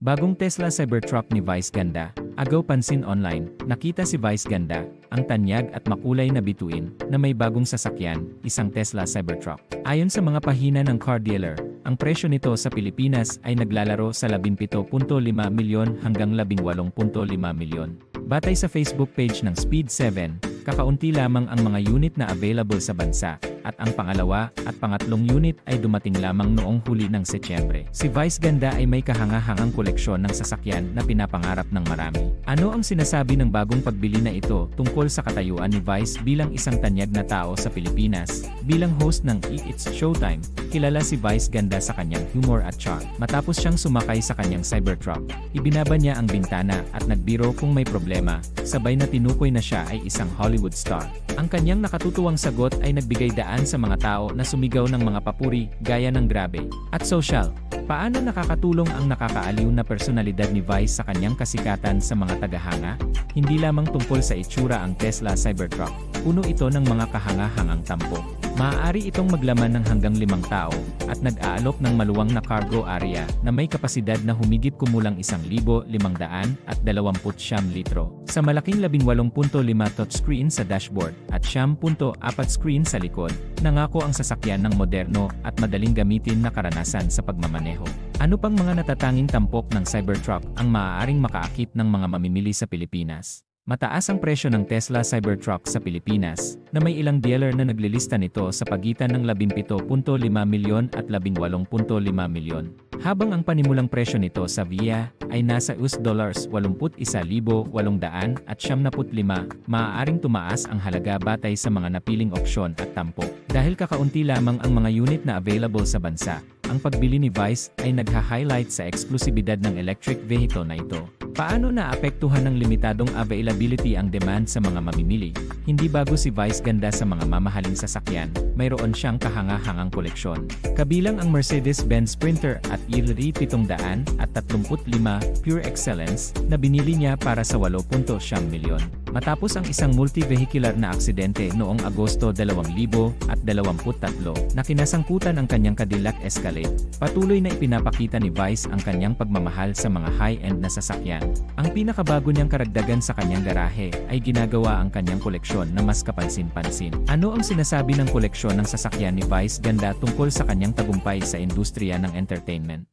Bagong Tesla Cybertruck ni Vice Ganda, agaw pansin online, nakita si Vice Ganda, ang tanyag at makulay na bituin, na may bagong sasakyan, isang Tesla Cybertruck. Ayon sa mga pahina ng car dealer, ang presyo nito sa Pilipinas ay naglalaro sa 17.5 milyon hanggang 18.5 milyon. Batay sa Facebook page ng Speed 7, kakaunti lamang ang mga unit na available sa bansa, at ang pangalawa at pangatlong unit ay dumating lamang noong huli ng Setyembre. Si Vice Ganda ay may kahangahangang koleksyon ng sasakyan na pinapangarap ng marami. Ano ang sinasabi ng bagong pagbili na ito tungkol sa katayuan ni Vice bilang isang tanyag na tao sa Pilipinas? Bilang host ng Eat It's Showtime, kilala si Vice Ganda sa kanyang humor at charm. Matapos siyang sumakay sa kanyang Cybertruck, ibinaba niya ang bintana at nagbiro kung may problema, sabay na tinukoy na siya ay isang Hollywood star. Ang kanyang nakatutuwang sagot ay nagbigay daan sa mga tao na sumigaw ng mga papuri gaya ng grabe at social. Paano nakakatulong ang nakakaaliw na personalidad ni Vice sa kanyang kasikatan sa mga tagahanga? Hindi lamang tungkol sa itsura ang Tesla Cybertruck, puno ito ng mga kahangahangang tampo. Maaari itong maglaman ng hanggang limang tao at nag-aalok ng maluwang na cargo area na may kapasidad na humigit kumulang 1,500 at 29 litro. Sa malaking 18.5 touchscreen sa dashboard at 10.4 screen sa likod, nangako ang sasakyan ng moderno at madaling gamitin na karanasan sa pagmamaneho. Ano pang mga natatanging tampok ng Cybertruck ang maaaring makaakit ng mga mamimili sa Pilipinas? Mataas ang presyo ng Tesla Cybertruck sa Pilipinas, na may ilang dealer na naglilista nito sa pagitan ng 17.5 milyon at 18.5 milyon. Habang ang panimulang presyo nito sa VIA ay nasa US dollars 81,800 at 75, maaaring tumaas ang halaga batay sa mga napiling opsyon at tampo. Dahil kakaunti lamang ang mga unit na available sa bansa, ang pagbili ni Vice ay nagha-highlight sa eksklusibidad ng electric vehicle na ito. Paano naapektuhan ng limitadong availability ang demand sa mga mamimili? Hindi bago si Vice ganda sa mga mamahaling sasakyan, mayroon siyang kahangahangang koleksyon. Kabilang ang Mercedes-Benz Sprinter at ELRI 700 at 35 Pure Excellence na binili niya para sa 8.7 milyon. Matapos ang isang multi-vehicular na aksidente noong Agosto 2023 na kinasangkutan ang kanyang Cadillac Escalade, patuloy na ipinapakita ni Vice ang kanyang pagmamahal sa mga high-end na sasakyan. Ang pinakabago niyang karagdagan sa kanyang garahe ay ginagawa ang kanyang koleksyon na mas kapansin-pansin. Ano ang sinasabi ng koleksyon ng sasakyan ni Vice Ganda tungkol sa kanyang tagumpay sa industriya ng entertainment?